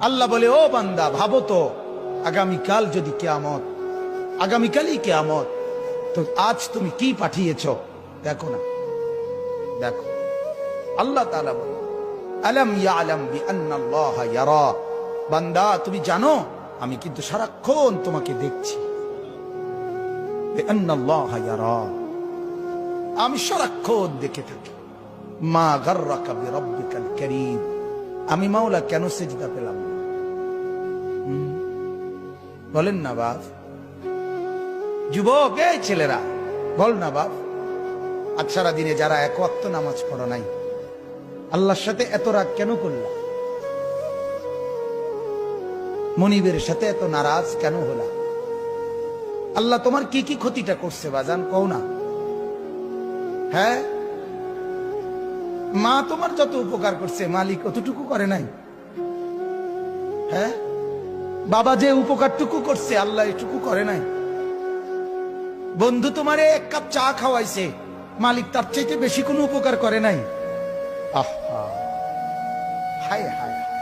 আল্লাহ বলে, ও বান্দা, ভাবো তো, আগামীকাল যদি কেয়ামত, আগামীকালই কেয়ামত, তো আজ তুমি কি পাঠিয়েছ? দেখো না। দেখো। আল্লাহ তাআলা বলে, আলম ইয়ালাম বিআন্নাল্লাহ ইয়ারা। বান্দা, তুমি জানো, আমি কিন্তু সারাক্ষণ তোমাকে দেখছি। আমি সারাক্ষণ দেখে থাকি। মা গার্রাকা বিরাব্বিকাল কারীম। আমি মাওলা কেন সেজদা পেলাম না? বলেন না বাপ। যুবক, এই ছেলেরা, বল না বাপ। আজ সারা দিনে যারা এক ওয়াক্ত নামাজ পড়ো নাই, আল্লাহর সাথে এত রাগ কেন করলা? মনিবের সাথে এত নারাজ কেন হলা? আল্লাহ তোমার কি কি ক্ষতিটা করছে বাজান, কও না। হ্যাঁ? মা তোমার যত উপকার করছে, মালিক অতটুকু করে নাই। হ্যাঁ? বাবা যে উপকারটুকু করছে, আল্লাহ এটুকু করে নাই। বন্ধু তোমারে এক কাপ চা খাওয়াইছে, মালিক তার চাইতে বেশি কোনো উপকার করে নাই। আহ। হায় হায়